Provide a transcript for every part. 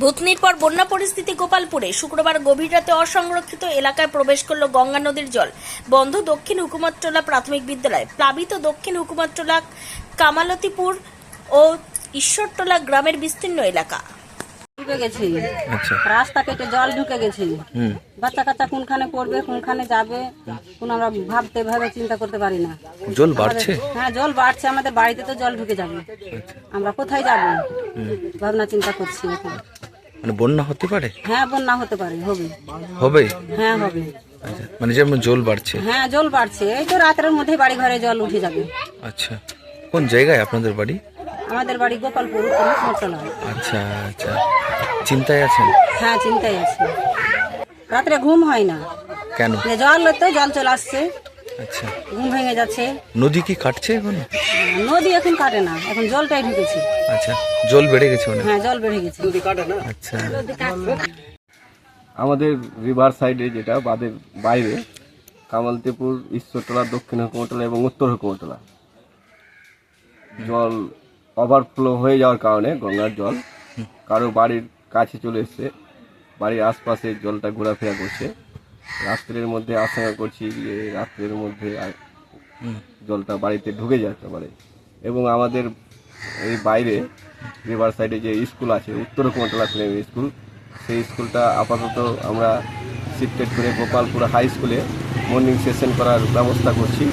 ভূতনির পর বন্যা পরিস্থিতি গোপালপুরে। শুক্রবার গভীর রাতে অসংরক্ষিত এলাকায় প্রবেশ করল গঙ্গা নদীর জল। বন্ধ দক্ষিণ হুকুমতটোলা প্রাথমিক বিদ্যালয়। প্লাবিত দক্ষিণ হুকুমতটোলা কামালতিপুর ও ঈশ্বরটোলা গ্রামের বিস্তীর্ণ এলাকা। ঢুকে গেছি। আচ্ছা। রাস্তা কেটে জল ঢুকে গেছি। বাচ্চা কাচ্চা কোনখানে পড়বে কোনখানে যাবে কোন আমরা ভাবতে ভাবে চিন্তা করতে পারি না। জল বাড়ছে? হ্যাঁ জল বাড়ছে। আমাদের বাড়িতে তো জল ঢুকে যাবে। আমরা কোথায় যাব? ভাবনা চিন্তা করছি এখন। মানে বন্যা হতে পারে? হ্যাঁ বন্যা হতে পারে হবে। হবে? হ্যাঁ হবে। আচ্ছা মানে যেমন জল বাড়ছে। হ্যাঁ জল বাড়ছে। এই তো রাতের মধ্যে বাড়ি ঘরে জল উঠে যাবে। আচ্ছা কোন জায়গায় আপনাদের বাড়ি? আমাদের বাড়ি গোপালপুর মোটলা আচ্ছা আচ্ছা। চিন্তায় আছেন? হ্যাঁ চিন্তাই আছে। রাত্রে ঘুম হয় না। কেন? জল তো জল চলে আসছে। আচ্ছা। ঘুম ভেঙে যাচ্ছে। নদী কি কাটছে এখন? নদী এখন কাটে না এখন জলটাই ঢুকেছে। আচ্ছা জল বেড়ে গেছে অনেক। হ্যাঁ জল বেড়ে গেছে। আচ্ছা। আমাদের রিভার সাইডে যেটা বাদের বাইরে কামালতিপুর ঈশ্বরতলা দক্ষিণ হুকুমতলা এবং উত্তর হুকুমতলা। জল ওভারফ্লো হয়ে যাওয়ার কারণে গঙ্গার জল কারও বাড়ির কাছে চলে এসছে বাড়ির আশপাশে জলটা ঘোরাফেরা করছে। রাত্রের মধ্যে আশঙ্কা করছি যে রাত্রের মধ্যে জলটা বাড়িতে ঢুকে যেতে পারে। এবং আমাদের এই বাইরে রিভার সাইডে যে স্কুল আছে উত্তর কুমতলা প্রাইমারি স্কুল সেই স্কুলটা আপাতত আমরা শিফটেড করে গোপালপুর হাই স্কুলে মর্নিং সেশন করার ব্যবস্থা করছি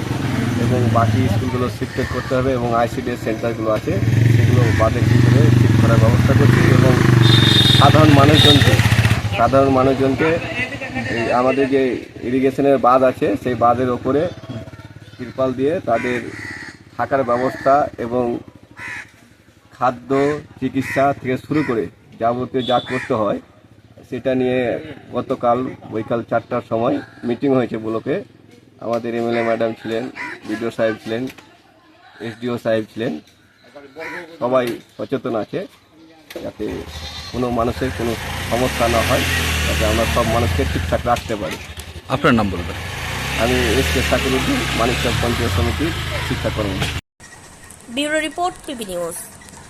এবং বাকি স্কুলগুলো শিফটেড করতে হবে এবং আইসিডিএস সেন্টারগুলো আছে সেগুলো বাদের ভিতরে শিফট করার ব্যবস্থা করছি এবং সাধারণ মানুষজনকে সাধারণ মানুষজনকে আমাদের যে ইরিগেশনের বাঁধ আছে, সেই বাঁধের ওপরে তিরপাল দিয়ে তাদের থাকার ব্যবস্থা এবং খাদ্য চিকিৎসা থেকে শুরু করে যাবতীয় যা করতে হয়, সেটা নিয়ে গতকাল বৈকাল চারটার সময় মিটিং হয়েছে ব্লকে। আমাদের এমএলএ ম্যাডাম ছিলেন, বিডিও সাহেব ছিলেন, এসডিও সাহেব ছিলেন। সবাই সচেতন আছে যাতে কোনো মানুষের কোনো সমস্যা না হয় যাতে আমরা সব মানুষকে ঠিকঠাক রাখতে পারি। আপনার নাম বলবেন? আমি এস কে সাকিরুদ্দিন মানিকচক পঞ্চায়েত সমিতির শিক্ষাকর্মী bureau report PB news.